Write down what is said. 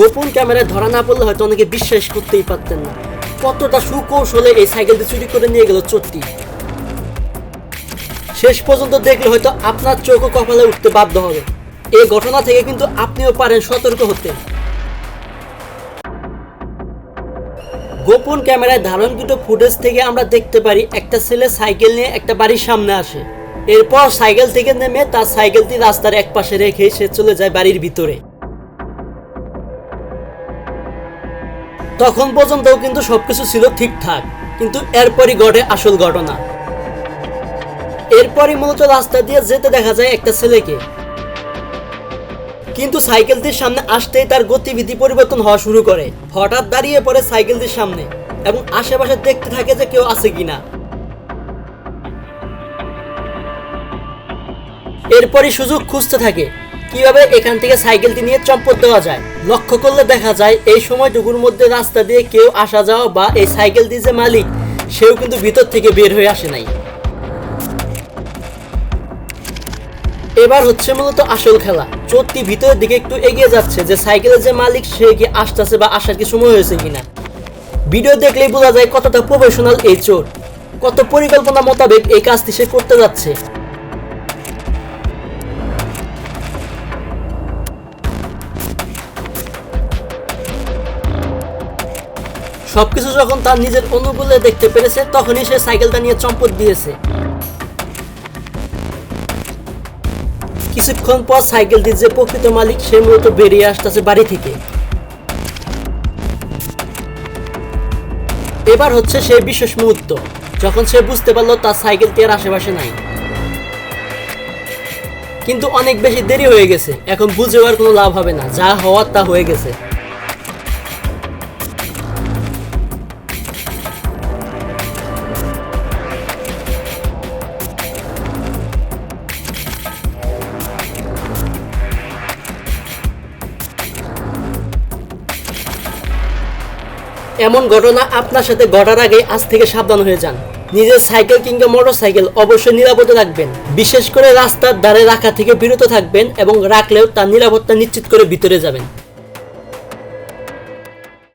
গোপন ক্যামেরায় ধরা না পড়লে হয়তো অনেকে বিশ্বাস করতেই পারতেন না। কতটা সুকৌশলে এই সাইকেলটি চুরি করে নিয়ে গেল চোরটি। শেষ পর্যন্ত দেখলে হয়তো আপনার চোখও কপালে উঠতে বাধ্য হবে। এই ঘটনা থেকে কিন্তু আপনিও পারেন সতর্ক হতে। গোপন ক্যামেরায় ধারণকৃত ফুটেজ থেকে আমরা দেখতে পারি, একটা ছেলে সাইকেল নিয়ে একটা বাড়ির সামনে আসে। এরপর সাইকেল থেকে নেমে তার সাইকেলটি রাস্তার এক পাশে রেখে সে চলে যায় বাড়ির ভিতরে। তখন পর্যন্তও কিন্তু সবকিছু ছিল ঠিকঠাক, কিন্তু এরপরই ঘটে আসল ঘটনা। এরপরই মূলত রাস্তা দিয়ে যেতে দেখা যায় একটা ছেলেকে। কিন্তু সাইকেলটির সামনে আসতেই তার গতিবিধি পরিবর্তন হওয়া শুরু করে। হঠাৎ দাঁড়িয়ে পড়ে সাইকেলটির সামনে এবং আশেপাশে দেখতে থাকে যে কেউ আছে কিনা। এরপরই সুযোগ খুঁজতে থাকে। কীভাবে এখান থেকে সাইকেলটি নিয়ে চম্পট দেওয়া যায়? লক্ষ্য করলে দেখা যায়, এই সময়টুকুর মধ্যে রাস্তা দিয়ে কেউ আসা যাওয়া বা এই সাইকেলটি যে মালিক, সেও কিন্তু ভিতর থেকে বের হয়ে আসে নাই। এবার হচ্ছে মূলত আসল খেলা। চোরটি ভিতরের দিকে একটু এগিয়ে যাচ্ছে যে সাইকেলের যে মালিক, সে কি আসতেছে বা আসার কি সময় হয়েছে কিনা। ভিডিও দেখলেই বোঝা যায় কতটা প্রফেশনাল এই চোর কত পরিকল্পনা মোতাবেক এই কাজটি সে করতে যাচ্ছে। সবকিছু যখন তার নিজের অনুকূলে দেখতে পেরেছে, তখনই সে সাইকেলটা নিয়ে চম্পট দিয়েছে। কিছুক্ষণ পর সাইকেলটির যে প্রকৃত মালিক, সে মূলত বেরিয়ে আসতেছে বাড়ি থেকে। এবার হচ্ছে সেই বিশেষ মুহূর্ত, যখন সে বুঝতে পারল তার সাইকেলটি আর আশেপাশে নাই। কিন্তু অনেক বেশি দেরি হয়ে গেছে, এখন বুঝে আর কোনো লাভ হবে না, যা হওয়ার তা হয়ে গেছে। এমন ঘটনা আপনার সাথে ঘটার আগে আজ থেকে সাবধান হয়ে যান। নিজের সাইকেল কিংবা মোটর সাইকেল অবশ্যই নিরাপদে রাখবেন। বিশেষ করে রাস্তার ধারে রাখা থেকে বিরত থাকবেন এবং রাখলেও তার নিরাপত্তা নিশ্চিত করে ভিতরে যাবেন।